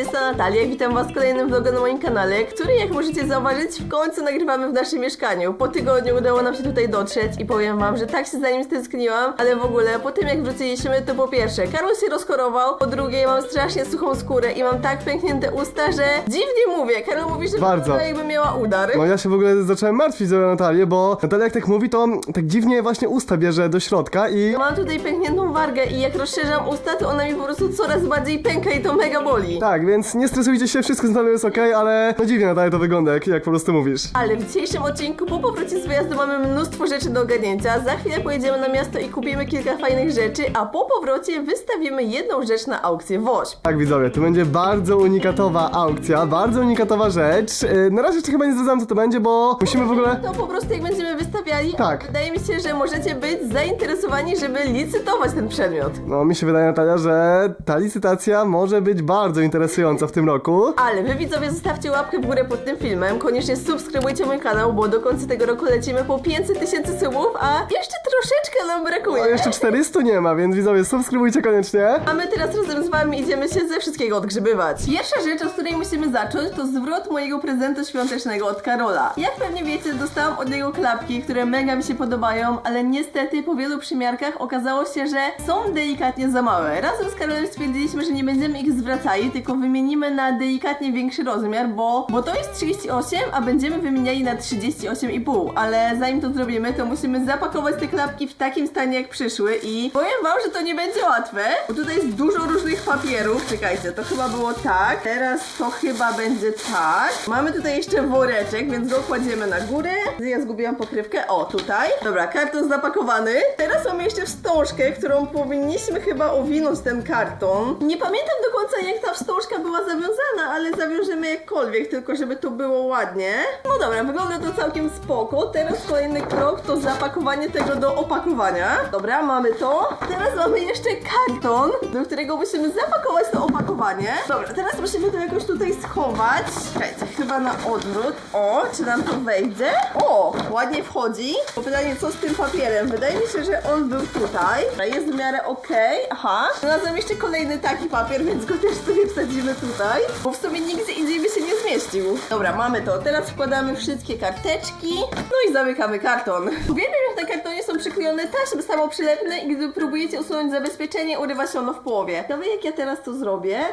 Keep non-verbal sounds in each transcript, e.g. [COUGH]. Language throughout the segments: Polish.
jest Natalia witam was w kolejnym vlogu na moim kanale, który jak możecie zauważyć w końcu nagrywamy w naszym mieszkaniu. Po tygodniu udało nam się tutaj dotrzeć i powiem wam, że tak się za nim stęskniłam, ale w ogóle po tym jak wróciliśmy to po pierwsze Karol się rozchorował, po drugie mam strasznie suchą skórę i mam tak pęknięte usta, że dziwnie mówię. Karol mówi, że Bardzo. wygląda jakby miała udar. No ja się w ogóle zacząłem martwić za Natalię, bo Natalia jak tak mówi, to tak dziwnie właśnie usta bierze do środka i... Mam tutaj pękniętą wargę i jak rozszerzam usta, to ona mi po prostu coraz bardziej pęka i to mega boli. Tak, więc nie stresujcie się, wszystko z jest okej, ale no dziwnie Natalia to wygląda, jak, jak po prostu mówisz. Ale w dzisiejszym odcinku po powrocie z wyjazdu mamy mnóstwo rzeczy do ogarnięcia. Za chwilę pojedziemy na miasto i kupimy kilka fajnych rzeczy, a po powrocie wystawimy jedną rzecz na aukcję WOŚP. Tak widzowie, to będzie bardzo unikatowa aukcja, bardzo unikatowa rzecz. Yy, Na razie jeszcze chyba nie zdradzam co to będzie, bo musimy w ogóle... To po prostu jak będziemy wystawiali, Tak. wydaje mi się, że możecie być zainteresowani, żeby licytować ten przedmiot. No mi się wydaje Natalia, że ta licytacja może być bardzo interesująca w tym roku. Ale wy widzowie zostawcie łapkę w górę pod tym filmem, koniecznie subskrybujcie mój kanał, bo do końca tego roku lecimy po 500 tysięcy subów, a jeszcze troszeczkę nam brakuje. No jeszcze 400 nie ma, więc widzowie subskrybujcie koniecznie. A my teraz razem z wami idziemy się ze wszystkiego odgrzybywać. Pierwsza rzecz, od której musimy zacząć, to zwrot mojego prezentu świątecznego od Karola. Jak pewnie wiecie, dostałam od niego klapki, które mega mi się podobają, ale niestety po wielu przymiarkach okazało się, że są delikatnie za małe. Razem z Karolem stwierdziliśmy, że nie będziemy ich zwracali, tylko wymienimy na delikatnie większy rozmiar, bo, bo to jest 38, a będziemy wymieniali na 38,5. Ale zanim to zrobimy, to musimy zapakować te klapki w takim stanie, jak przyszły i powiem wam, że to nie będzie łatwe, bo tutaj jest dużo różnych papierów. Czekajcie, to chyba było tak, teraz to chyba będzie tak. Mamy tutaj jeszcze woreczek, więc go kładziemy na górę. Ja zgubiłam pokrywkę, o tutaj. Dobra, karton zapakowany. Teraz mamy jeszcze wstążkę, którą powinniśmy chyba owinąć ten karton. Nie pamiętam do końca, jak ta wstążka była zawiązana, ale zawiążemy jakkolwiek, tylko żeby to było ładnie. No dobra, wygląda to całkiem spoko. Teraz kolejny krok to zapakowanie tego do opakowania. Dobra, mamy to. Teraz mamy jeszcze karton, do którego musimy zapakować to opakowanie. Dobra, teraz musimy to jakoś tutaj schować. Czekajcie, chyba na odwrót. O, czy nam to wejdzie? O, ładnie wchodzi. Bo pytanie, co z tym papierem? Wydaje mi się, że on był tutaj. Jest w miarę okej. Aha. Znalazłem jeszcze kolejny taki papier, więc go też sobie wsadzimy tutaj. Bo w sumie nigdzie indziej by się nie zmieścił. Dobra, mamy to. Teraz wkładamy wszystkie karteczki. No i zamykamy karton. Uwielbiam, jak na kartonie są przyklejone taśmy samoprzylepne i gdy próbujecie usunąć zabezpieczenie, urywa się ono w połowie. Wie, jak ja teraz to zrobię?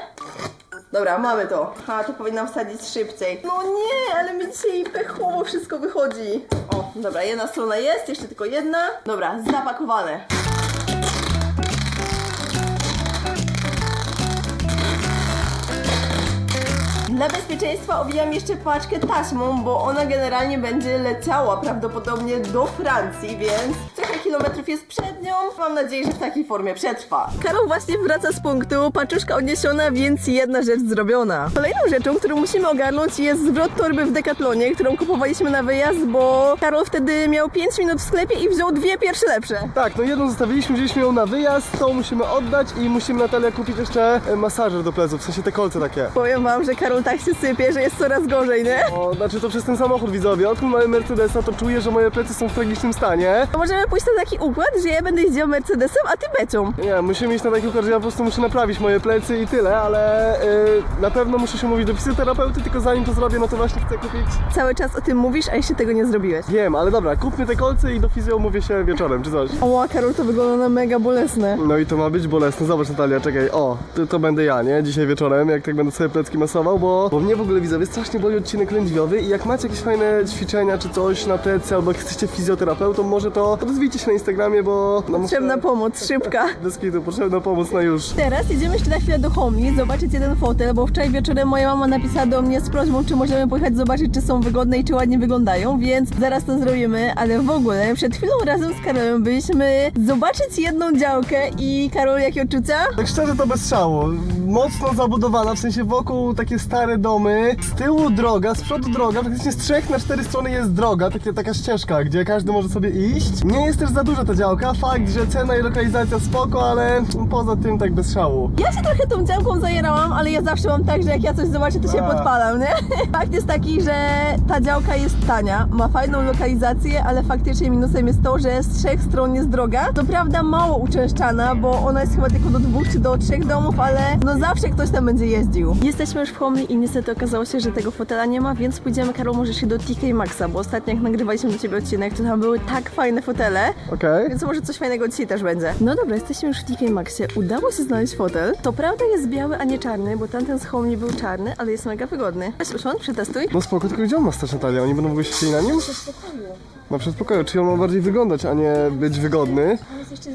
Dobra, mamy to. A, to powinnam wsadzić szybciej. No nie, ale mi dzisiaj pechowo wszystko wychodzi. O, dobra, jedna strona jest, jeszcze tylko jedna. Dobra, zapakowane. Dla bezpieczeństwa owijam jeszcze paczkę taśmą, bo ona generalnie będzie leciała prawdopodobnie do Francji, więc kilometrów jest przed nią. Mam nadzieję, że w takiej formie przetrwa. Karol właśnie wraca z punktu, paczuszka odniesiona, więc jedna rzecz zrobiona. Kolejną rzeczą, którą musimy ogarnąć jest zwrot torby w Decathlonie, którą kupowaliśmy na wyjazd, bo Karol wtedy miał 5 minut w sklepie i wziął dwie pierwsze lepsze. Tak, no jedną zostawiliśmy, wzięliśmy ją na wyjazd, tą musimy oddać i musimy Natalia kupić jeszcze e, masażer do pleców, w sensie te kolce takie. Powiem wam, że Karol tak się sypie, że jest coraz gorzej, nie? O, znaczy to przez ten samochód widzowie, odkąd mamy Mercedesa, to czuję, że moje plecy są w tragicznym stanie. To możemy pójść na taki układ, że ja będę jeździła Mercedesem, a ty becią. Nie, musimy iść na taki układ, że ja po prostu muszę naprawić moje plecy i tyle, ale y, na pewno muszę się mówić do fizjoterapeuty, tylko zanim to zrobię, no to właśnie chcę kupić... Cały czas o tym mówisz, a jeszcze tego nie zrobiłeś. Wiem, ale dobra, kupmy te kolce i do fizjo umówię się wieczorem, czy coś. O, Karol, to wygląda na mega bolesne. No i to ma być bolesne, zobacz Natalia, czekaj, o, to, to będę ja, nie? Dzisiaj wieczorem, jak tak będę sobie plecki masował, bo, bo mnie w ogóle widzowie strasznie boli odcinek lędźwiowy i jak macie jakieś fajne ćwiczenia czy coś na plecy, albo jak jesteście fizjoterapeutą, może to odezwijcie się na Instagramie, bo... No, Potrzebna pomoc, szybka. [LAUGHS] Bez kitu, potrzebna pomoc na już. Teraz jedziemy jeszcze na chwilę do Homli, zobaczyć jeden fotel, bo wczoraj wieczorem moja mama napisała do mnie z prośbą, czy możemy pojechać zobaczyć, czy są wygodne i czy ładnie wyglądają, więc zaraz to zrobimy, ale w ogóle przed chwilą razem z Karolem byliśmy zobaczyć jedną działkę i Karol, jakie odczucia? Tak szczerze to bez szału. Mocno zabudowana, w sensie wokół takie stare domy, z tyłu droga, z przodu droga, praktycznie z trzech na cztery strony jest droga, takie, taka ścieżka, gdzie każdy może sobie iść. Nie jest też za duża ta działka, fakt, że cena i lokalizacja spoko, ale poza tym tak bez szału. Ja się trochę tą działką zajerałam, ale ja zawsze mam tak, że jak ja coś zobaczę, to się A. podpalam, nie? [LAUGHS] Fakt jest taki, że ta działka jest tania, ma fajną lokalizację, ale faktycznie minusem jest to, że z trzech stron jest droga. To prawda mało uczęszczana, bo ona jest chyba tylko do dwóch czy do trzech domów, ale no No zawsze ktoś tam będzie jeździł. Jesteśmy już w Homely i niestety okazało się, że tego fotela nie ma, więc pójdziemy, Karol, może się do TK Maxa, bo ostatnio jak nagrywaliśmy do ciebie odcinek, to tam były tak fajne fotele, Okej. więc może coś fajnego dzisiaj też będzie. No dobra, jesteśmy już w TK Maxie. Udało się znaleźć fotel. To prawda jest biały, a nie czarny, bo tamten z Homely był czarny, ale jest mega wygodny. Weź usiądź, przetestuj. No spoko, tylko gdzie on ma stać Natalia? Oni będą w ogóle siedzieli na nim? Na przedpokoju, czyli on ma bardziej wyglądać, a nie być wygodny. jest jeszcze.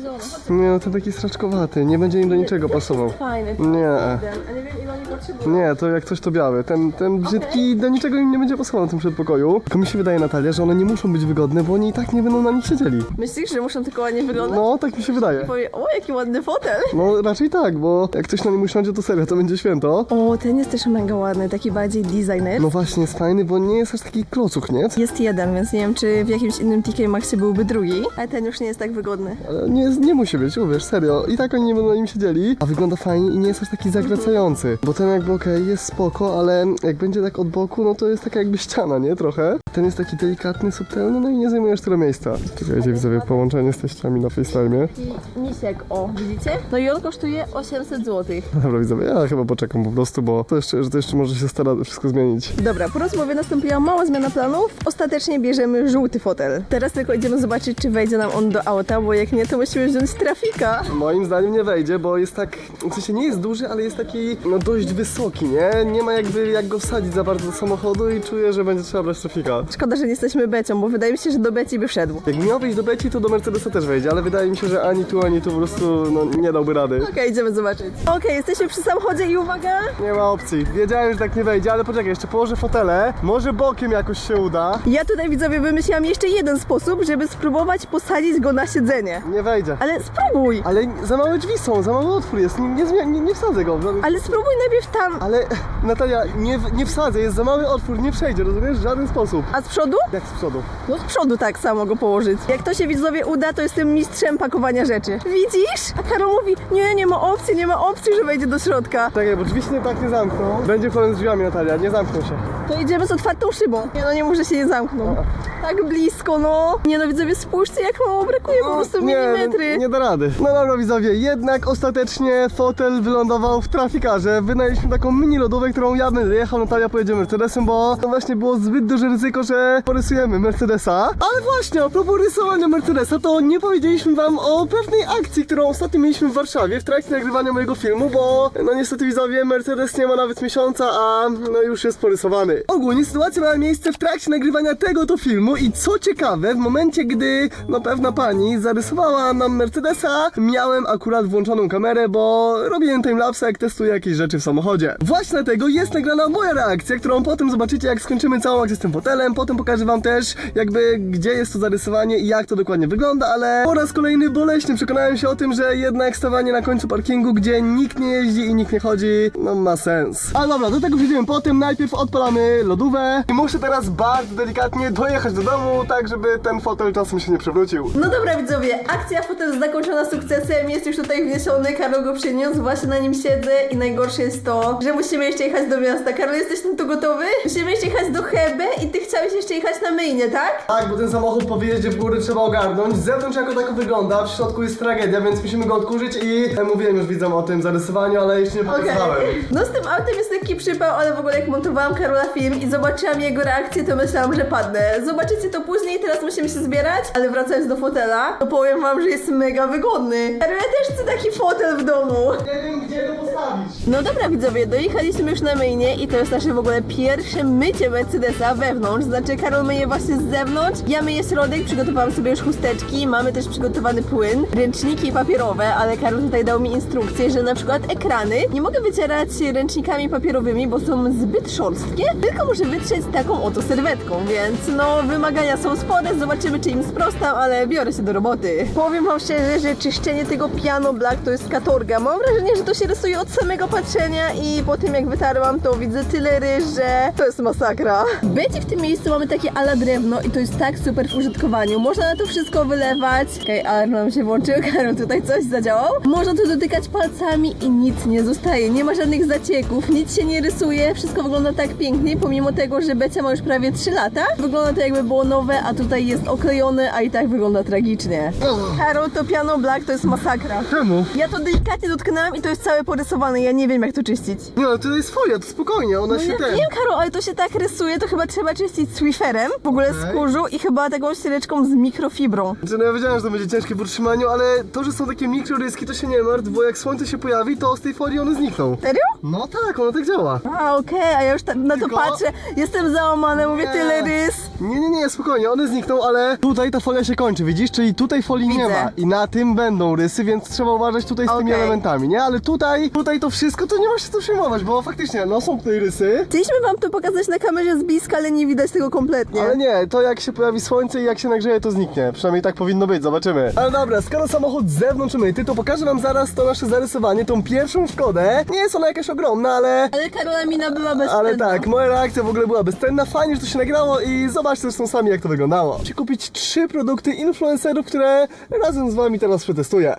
Nie, no to taki straczkowaty, nie będzie im do niczego pasował. Fajny. Nie. A nie Nie, to jak coś to biały. Ten, ten brzydki do niczego im nie będzie pasował na tym przedpokoju. Tylko mi się wydaje, Natalia, że one nie muszą być wygodne, bo oni i tak nie będą na nich siedzieli. Myślisz, że muszą tylko ładnie wyglądać? No, tak mi się wydaje. Powie, o jaki ładny fotel. No, raczej tak, bo jak ktoś na nim usiądzie, to serio, to będzie święto. O, ten jest też mega ładny, taki bardziej designer. No właśnie, jest fajny, bo nie jest aż taki klocuch, nie? Jest jeden, więc nie wiem, czy w jakimś innym TK Maxie byłby drugi, ale ten już nie jest tak wygodny. Ale nie, nie musi być, uwierz, serio. I tak oni nie będą na nim siedzieli, a wygląda fajnie i nie jest aż taki zagracający. Bo ten jakby okej, jest spoko, ale jak będzie tak od boku, no to jest taka jakby ściana, nie? Trochę. Ten jest taki delikatny, subtelny, no i nie zajmujesz tyle miejsca. Czekajcie, widzowie, połączenie z teściami na FaceTime. I misiek, o, widzicie? No i on kosztuje 800 zł. [LAUGHS] Dobra, widzowie, ja chyba poczekam po prostu, bo to jeszcze, że to jeszcze może się stara wszystko zmienić. Dobra, po rozmowie nastąpiła mała zmiana planów. Ostatecznie bierzemy żółty fotel. Teraz tylko idziemy zobaczyć, czy wejdzie nam on do auta, bo jak nie, to musimy wziąć trafika. Moim zdaniem nie wejdzie, bo jest tak, w sensie nie jest duży, ale jest taki, no dość wysoki, nie? Nie ma jakby jak go wsadzić za bardzo do samochodu i czuję, że będzie trzeba brać trafika. Szkoda, że nie jesteśmy Becią, bo wydaje mi się, że do Beci by wszedł. Jak miał wejść do Beci, to do Mercedesa też wejdzie, ale wydaje mi się, że ani tu, ani tu po prostu no, nie dałby rady. Okej, idziemy zobaczyć. Okej, jesteśmy przy samochodzie i uwaga! Nie ma opcji. Wiedziałem, że tak nie wejdzie, ale poczekaj, jeszcze położę fotele. Może bokiem jakoś się uda. Ja tutaj widzowie wymyśliłam jeszcze jeden sposób, żeby spróbować posadzić go na siedzenie. Nie wejdzie. Ale spróbuj! Ale za małe drzwi są, za mały otwór jest, nie, nie, nie, nie wsadzę go. Ale spróbuj najpierw tam. Ale Natalia, nie, w- nie wsadzę, jest za mały otwór, nie przejdzie, rozumiesz? W żaden sposób. A z przodu? Jak z przodu. No z przodu tak samo go położyć. Jak to się widzowie uda, to jestem mistrzem pakowania rzeczy. Widzisz? A Karol mówi, nie, nie ma opcji, nie ma opcji, że wejdzie do środka. Czekaj, bo drzwi się tak nie zamkną. Będzie problem z drzwiami, Natalia, nie zamkną się. To idziemy z otwartą szybą. Nie no, nie może się nie zamknął. Tak blisko, no. Nie no, widzowie, spójrzcie, jak mało brakuje po prostu nie, milimetry. nie da rady. No dobra widzowie, jednak ostatecznie fotel wylądował w trafikarze. Wynajęliśmy taką mini lodówkę, którą ja będę jechał, Natalia pojedzie Mercedesem, bo to właśnie było zbyt duże ryzyko, że porysujemy Mercedesa. Ale właśnie, a propos rysowania Mercedesa, to nie powiedzieliśmy wam o pewnej akcji, którą ostatnio mieliśmy w Warszawie w trakcie nagrywania mojego filmu, bo no niestety widzowie, Mercedes nie ma nawet miesiąca, a no już jest porysowany. Ogólnie sytuacja miała miejsce w trakcie nagrywania tego to filmu i co ciekawe, w momencie gdy no pewna pani zarysowała nam Mercedesa, miałem akurat włączoną kamerę, bo robiłem timelapse jak testuję jakieś rzeczy w samochodzie. Właśnie dlatego jest nagrana moja reakcja, którą potem zobaczycie jak skończymy całą akcję z tym fotelem, potem pokażę wam też jakby gdzie jest to zarysowanie i jak to dokładnie wygląda, ale po raz kolejny boleśnie przekonałem się o tym, że jednak stawanie na końcu parkingu, gdzie nikt nie jeździ i nikt nie chodzi, no ma sens. Ale dobra, do tego przejdziemy potem, najpierw odpalamy lodówę i muszę teraz bardzo delikatnie dojechać do domu, tak żeby ten fotel czasem się nie przewrócił. No dobra widzowie, akcja fotel zakończona sukcesem, jest już tutaj wniesiony, Karol go przyniósł, właśnie na nim siedzę i najgorsze jest to, że musimy jeszcze jechać do miasta. Karol, jesteś na to gotowy? Musimy jeszcze jechać do Hebe i ty chciałeś jeszcze jechać na myjnie, tak? Tak, bo ten samochód po wyjeździe w góry trzeba ogarnąć. Z zewnątrz jako tako wygląda, w środku jest tragedia, więc musimy go odkurzyć i e, mówiłem już widzom o tym zarysowaniu, ale jeszcze nie pokazałem. No z tym autem jest taki przypał, ale w ogóle jak montowałam Karola film i zobaczyłam jego reakcję, to myślałam, że padnę. Zobaczycie to później, teraz musimy się zbierać, ale wracając do fotela, to powiem wam, że jest mega wygodny. Karol, ja też chcę taki fotel w domu. Nie wiem gdzie go postawić. No dobra widzowie, dojechaliśmy już na myjnie i to jest nasze w ogóle pierwsze mycie Mercedesa wewnątrz, znaczy Karol myje właśnie z zewnątrz, ja myję środek, przygotowałam sobie już chusteczki, mamy też przygotowany płyn, ręczniki papierowe, ale Karol tutaj dał mi instrukcję, że na przykład ekrany nie mogę wycierać ręcznikami papierowymi, bo są zbyt szorstkie, tylko muszę wytrzeć taką oto serwetką, więc no wymagania są spore, zobaczymy czy im sprostam, ale biorę się do roboty. Powiem wam szczerze, że czyszczenie tego piano black to jest katorga, mam wrażenie, że to się rysuje od samego patrzenia i po tym jak wytarłam to widzę tyle ryż, że to jest masakra. Betty w tym miejscu miejscu mamy takie ala drewno i to jest tak super w użytkowaniu. Można na to wszystko wylewać. Okej, okay, alarm nam się włączył, [LAUGHS] Karol tutaj coś zadziałał. Można to dotykać palcami i nic nie zostaje. Nie ma żadnych zacieków, nic się nie rysuje. Wszystko wygląda tak pięknie, pomimo tego, że Becia ma już prawie 3 lata. Wygląda to jakby było nowe, a tutaj jest oklejone, a i tak wygląda tragicznie. Karol, to piano black to jest masakra. Czemu? Ja to delikatnie dotknęłam i to jest całe porysowane. Ja nie wiem, jak to czyścić. Nie, no to jest folia, to spokojnie, ona No się ja ten... wiem, Karol, ale to się tak rysuje, to chyba trzeba czyścić Swifferem, w ogóle z kurzu i chyba taką ściereczką z mikrofibrą. Znaczy, no ja wiedziałem, że to będzie ciężkie w utrzymaniu, ale to, że są takie mikroryski, to się nie martw, bo jak słońce się pojawi, to z tej folii one znikną. Serio? No tak, ona tak działa. A, okej, a ja już na to Tylko- patrzę, jestem załamana, mówię Nie. tyle rys. Nie, nie, nie, spokojnie, one znikną, ale tutaj ta folia się kończy, widzisz? Czyli tutaj folii nie Widzę. ma i na tym będą rysy, więc trzeba uważać tutaj z tymi Okej. elementami, nie? Ale tutaj, tutaj to wszystko, to nie ma się co przejmować, bo faktycznie, no są tutaj rysy, Chcieliśmy wam to pokazać na kamerze z bliska, ale nie widać tego kompletnie. ale nie, to jak się pojawi słońce i jak się nagrzeje, to zniknie. Przynajmniej tak powinno być, zobaczymy. Ale dobra, skoro samochód z zewnątrz myty, to pokażę wam zaraz to nasze zarysowanie, tą pierwszą Szkodę. Nie jest ona jakaś ogromna, ale... Ale Karola mina była bezcenna. Ale tak, moja reakcja w ogóle była bezcenna, fajnie, że to się nagrało i zobaczcie zresztą sami jak to wyglądało. Chcę kupić trzy produkty influencerów, które razem z wami teraz przetestuję.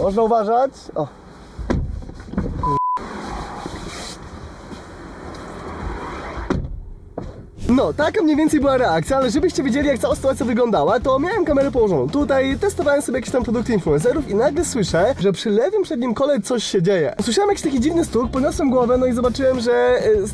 Można uważać. O. No, taka mniej więcej była reakcja, ale żebyście wiedzieli jak cała sytuacja wyglądała, to miałem kamerę położoną tutaj, testowałem sobie jakieś tam produkty influencerów i nagle słyszę, że przy lewym przednim kole coś się dzieje. Usłyszałem jakiś taki dziwny stuk, podniosłem głowę, no i zobaczyłem, że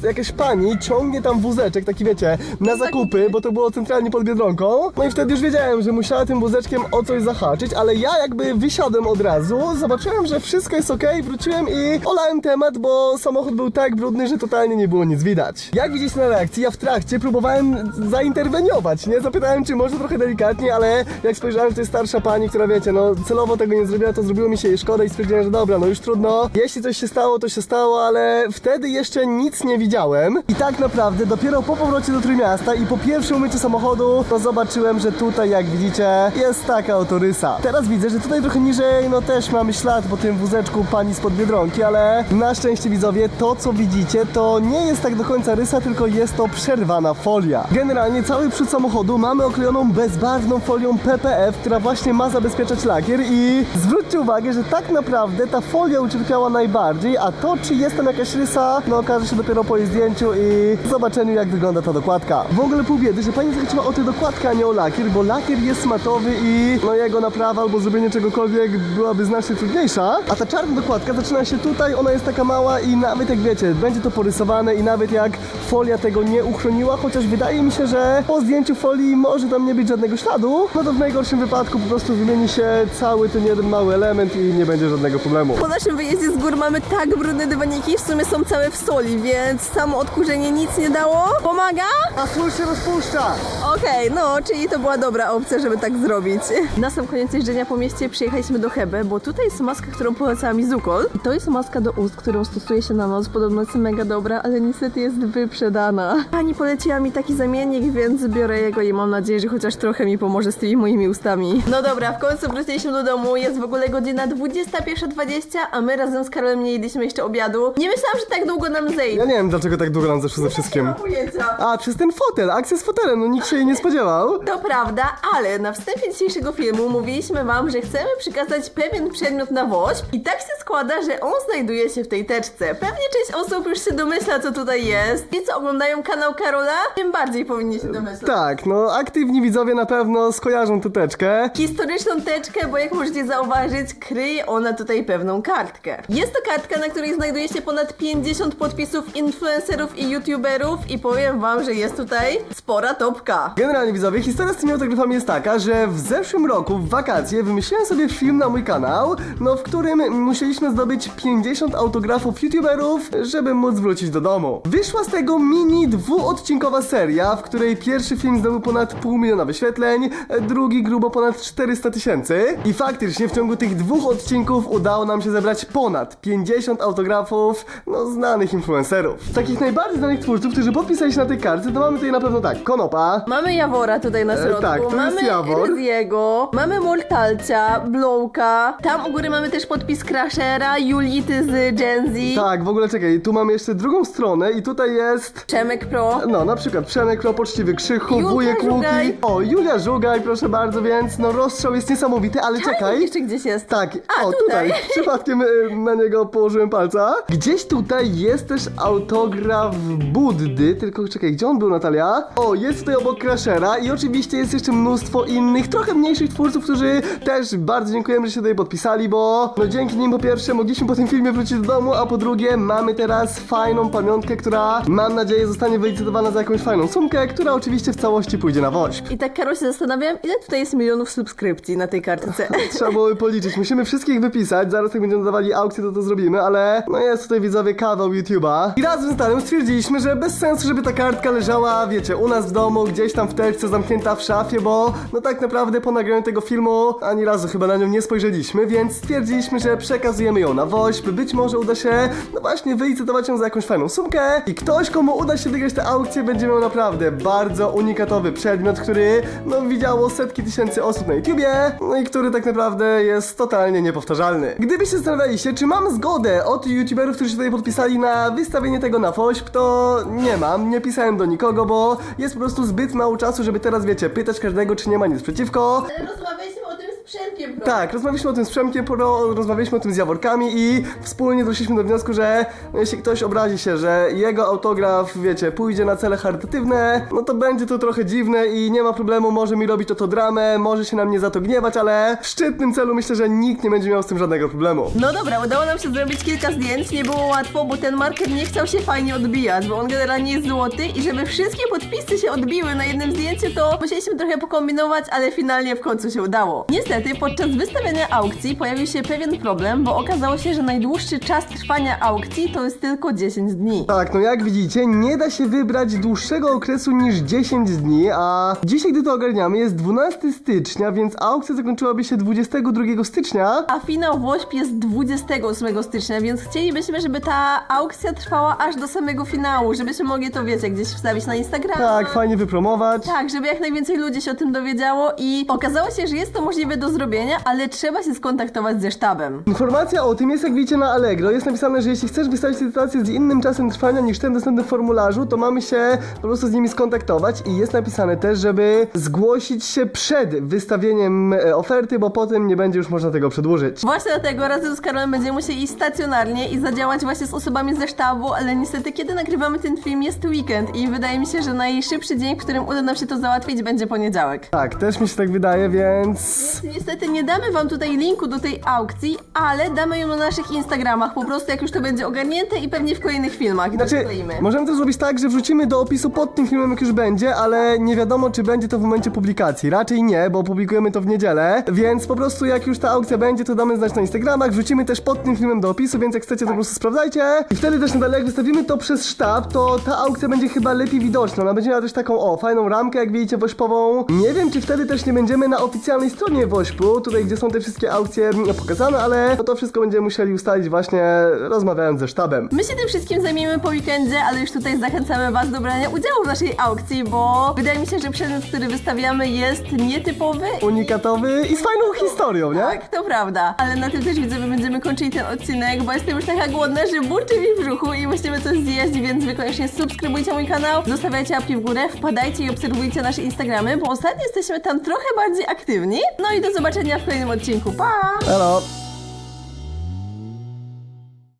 e, jakaś pani ciągnie tam wózeczek, taki wiecie, na zakupy, bo to było centralnie pod Biedronką. No i wtedy już wiedziałem, że musiała tym wózeczkiem o coś zahaczyć, ale ja jakby wysiadłem od razu, zobaczyłem, że wszystko jest ok, wróciłem i olałem temat, bo samochód był tak brudny, że totalnie nie było nic widać. Jak widzicie na reakcji, ja w trakcie próbowałem zainterweniować, nie? Zapytałem, czy może trochę delikatnie, ale jak spojrzałem, to jest starsza pani, która wiecie, no celowo tego nie zrobiła, to zrobiło mi się jej szkoda i stwierdziłem, że dobra, no już trudno. Jeśli coś się stało, to się stało, ale wtedy jeszcze nic nie widziałem. I tak naprawdę dopiero po powrocie do Trójmiasta i po pierwszym umyciu samochodu, to zobaczyłem, że tutaj, jak widzicie, jest taka autorysa. Teraz widzę, że tutaj trochę niżej, no też mamy ślad po tym wózeczku pani spod Biedronki, ale na szczęście widzowie, to co widzicie, to nie jest tak do końca rysa, tylko jest to przerwana folia. Generalnie cały przód samochodu mamy oklejoną bezbarwną folią PPF, która właśnie ma zabezpieczać lakier i zwróćcie uwagę, że tak naprawdę ta folia ucierpiała najbardziej, a to czy jest tam jakaś rysa, no okaże się dopiero po jej zdjęciu i zobaczeniu jak wygląda ta dokładka. W ogóle pół biedy, że pani zahaczyła o tę dokładkę, a nie o lakier, bo lakier jest matowy i no jego naprawa albo zrobienie czegokolwiek byłaby znacznie trudniejsza, a ta czarna dokładka zaczyna się tutaj, ona jest taka mała i nawet jak wiecie, będzie to porysowane i nawet jak folia tego nie uchroniła, chociaż wydaje mi się, że po zdjęciu folii może tam nie być żadnego śladu, no to w najgorszym wypadku po prostu wymieni się cały ten jeden mały element i nie będzie żadnego problemu. Po naszym wyjeździe z gór mamy tak brudne dywaniki, w sumie są całe w soli, więc samo odkurzenie nic nie dało. Pomaga? A sól się rozpuszcza! Okej, no, czyli to była dobra opcja, żeby tak zrobić. [LAUGHS] Na sam koniec jeżdżenia po mieście przyjechaliśmy do Hebe, bo tutaj jest maska, którą polecała mi Zukol. I to jest maska do ust, którą stosuje się na noc. Podobno jest mega dobra, ale niestety jest wyprzedana. Pani poleciła mi taki zamiennik, więc biorę jego i mam nadzieję, że chociaż trochę mi pomoże z tymi moimi ustami. No dobra, w końcu wróciliśmy do domu. Jest w ogóle godzina 21.20, a my razem z Karolem nie jedliśmy jeszcze obiadu. Nie myślałam, że tak długo nam zejdzie. Ja nie wiem dlaczego tak długo nam zeszło ze wszystkim. Pojęcia. A, przez ten fotel, akcja z fotelem, no nikt się jej nie spodziewał. To prawda, ale na wstępie dzisiejszego filmu mówiliśmy wam, że chcemy przekazać pewien przedmiot na woźb i tak się składa, że on znajduje się w tej teczce. Pewnie część osób już się domyśla, co tutaj jest. Ci, co oglądają kanał Karola, tym bardziej powinni się domyślać. Tak, no aktywni widzowie na pewno skojarzą tę teczkę. Historyczną teczkę, bo jak możecie zauważyć, kryje ona tutaj pewną kartkę. Jest to kartka, na której znajduje się ponad 50 podpisów influencerów i youtuberów i powiem wam, że jest tutaj spora topka. Generalnie widzowie, historia z tymi autografami jest taka, że w zeszłym roku w wakacje wymyśliłem sobie film na mój kanał, no w którym musieliśmy zdobyć 50 autografów youtuberów, żeby móc wrócić do domu. Wyszła z tego mini dwuodcinkowa nowa seria, w której pierwszy film zdobył ponad pół miliona wyświetleń, e, drugi grubo ponad 400 tysięcy. I faktycznie w ciągu tych dwóch odcinków udało nam się zebrać ponad 50 autografów, no, znanych influencerów. Takich najbardziej znanych twórców, którzy podpisali się na tej karcie, to mamy tutaj na pewno tak, Konopa, Mamy Jawora tutaj na środku, tak, to jest mamy Jawor. Rydiego, mamy Mortalcia, Blowka, tam u góry mamy też podpis Crashera, Julity z Gen Z, tak, w ogóle czekaj, tu mamy jeszcze drugą stronę i tutaj jest... Przemek Pro. No, na przykład Przemek Klo, Poczciwy Krzychu, Julka Wujek Żugaj. Łuki. O, Julia Żugaj, proszę bardzo, więc no rozstrzał jest niesamowity, ale Tajnik czekaj. jeszcze gdzieś jest. Tak, A, o tutaj. tutaj. Przypadkiem y, na niego położyłem palca. Gdzieś tutaj jest też autograf Buddy, tylko czekaj, gdzie on był Natalia? O, jest tutaj obok Crashera i oczywiście jest jeszcze mnóstwo innych, trochę mniejszych twórców, którzy też bardzo dziękujemy, że się tutaj podpisali, bo no dzięki nim po pierwsze mogliśmy po tym filmie wrócić do domu, a po drugie mamy teraz fajną pamiątkę, która mam nadzieję zostanie wylicytowana za jakąś fajną sumkę, która oczywiście w całości pójdzie na woźb. I tak Karol się zastanawiam, ile tutaj jest milionów subskrypcji na tej kartce. [LAUGHS] Trzeba byłoby policzyć. Musimy wszystkich wypisać. Zaraz jak będziemy dawali aukcję, to to zrobimy, ale no jest tutaj widzowie kawał YouTube'a. I razem z Starym stwierdziliśmy, że bez sensu, żeby ta kartka leżała, wiecie, u nas w domu, gdzieś tam w teczce zamknięta w szafie, bo no tak naprawdę po nagraniu tego filmu ani razu chyba na nią nie spojrzeliśmy, więc stwierdziliśmy, że przekazujemy ją na woźb. Być może uda się, no właśnie, wylicytować ją za jakąś fajną sumkę i ktoś, komu uda się wygrać tę aukcję, będzie miał naprawdę bardzo unikatowy przedmiot, który no widziało setki tysięcy osób na YouTubie, no i który tak naprawdę jest totalnie niepowtarzalny. Gdybyście zastanawiali się, czy mam zgodę od YouTuberów, którzy się tutaj podpisali na wystawienie tego na FOŚP, to nie mam, nie pisałem do nikogo, bo jest po prostu zbyt mało czasu, żeby teraz, wiecie, pytać każdego, czy nie ma nic przeciwko. Ale rozmawialiśmy o tym z Przemkiem Pro. Tak, rozmawialiśmy o tym z Przemkiem Pro, rozmawialiśmy o tym z Jaworkami i wspólnie doszliśmy do wniosku, że jeśli ktoś obrazi się, że jego autograf, wiecie, pójdzie na cele charytatywne, no to będzie to trochę dziwne i nie ma problemu, może mi robić o to dramę, może się na mnie za to gniewać, ale w szczytnym celu myślę, że nikt nie będzie miał z tym żadnego problemu. No dobra, udało nam się zrobić kilka zdjęć, nie było łatwo, bo ten marker nie chciał się fajnie odbijać, bo on generalnie jest złoty i żeby wszystkie podpisy się odbiły na jednym zdjęciu, to musieliśmy trochę pokombinować, ale finalnie w końcu się udało. Niestety, podczas wystawiania aukcji pojawił się pewien problem, bo okazało się, że najdłuższy czas trwania aukcji to jest tylko 10 dni. Tak, no jak widzicie, nie da się wybrać dłuższego okresu niż 10 dni, a dzisiaj, gdy to ogarniamy, jest 12 stycznia, więc aukcja zakończyłaby się 22 stycznia. A finał WOŚP jest 28 stycznia, więc chcielibyśmy, żeby ta aukcja trwała aż do samego finału, żebyśmy mogli to, wiecie, gdzieś wstawić na Instagram. Tak, fajnie wypromować. Tak, żeby jak najwięcej ludzi się o tym dowiedziało i okazało się, że jest to możliwe do zrobienia, ale trzeba się skontaktować ze sztabem. Informacja o tym jest jak widzicie na Allegro. Jest napisane, że jeśli chcesz wystawić licytację z innym czasem trwania niż ten dostępny w formularzu, to mamy się po prostu z nimi skontaktować i jest napisane też, żeby zgłosić się przed wystawieniem e, oferty, bo potem nie będzie już można tego przedłużyć. Właśnie dlatego razem z Karolem będziemy musieli iść stacjonarnie i zadziałać właśnie z osobami ze sztabu, ale niestety kiedy nagrywamy ten film jest weekend i wydaje mi się, że najszybszy dzień, w którym uda nam się to załatwić będzie poniedziałek. Tak, też mi się tak wydaje, więc... Niestety nie damy wam tutaj linku do tej aukcji, ale damy ją na naszych Instagramach, po prostu jak już to będzie ogarnięte i pewnie w kolejnych filmach Znaczy, dokleimy. możemy to zrobić tak, że wrzucimy do opisu pod tym filmem, jak już będzie, ale nie wiadomo, czy będzie to w momencie publikacji. Raczej nie, bo publikujemy to w niedzielę, więc po prostu jak już ta aukcja będzie, to damy znać na Instagramach, wrzucimy też pod tym filmem do opisu, więc jak chcecie, to po prostu sprawdzajcie. I wtedy też nadal, jak wystawimy to przez sztab, to ta aukcja będzie chyba lepiej widoczna. Ona będzie miała też taką, o, fajną ramkę, jak widzicie, wośpową. Nie wiem, czy wtedy też nie będziemy na oficjalnej stronie wośpu, tutaj, gdzie są te wszystkie aukcje mm, pokazane, ale no to wszystko będziemy musieli ustalić właśnie rozmawiając ze sztabem. My się tym wszystkim zajmiemy po weekendzie, ale już tutaj zachęcamy Was do brania udziału w naszej aukcji, bo wydaje mi się, że przedmiot, który wystawiamy jest nietypowy. unikatowy i z fajną historią, nie? Tak, to prawda. Ale na tym też widzę, że będziemy kończyli ten odcinek, bo jestem już taka głodna, że burczy mi w brzuchu i musimy coś zjeść, więc wy koniecznie subskrybujcie mój kanał, zostawiajcie łapki w górę, wpadajcie i obserwujcie nasze Instagramy, bo ostatnio jesteśmy tam trochę bardziej aktywni. No i do zobaczenia w kolejnym odcinku. Pa! Hello.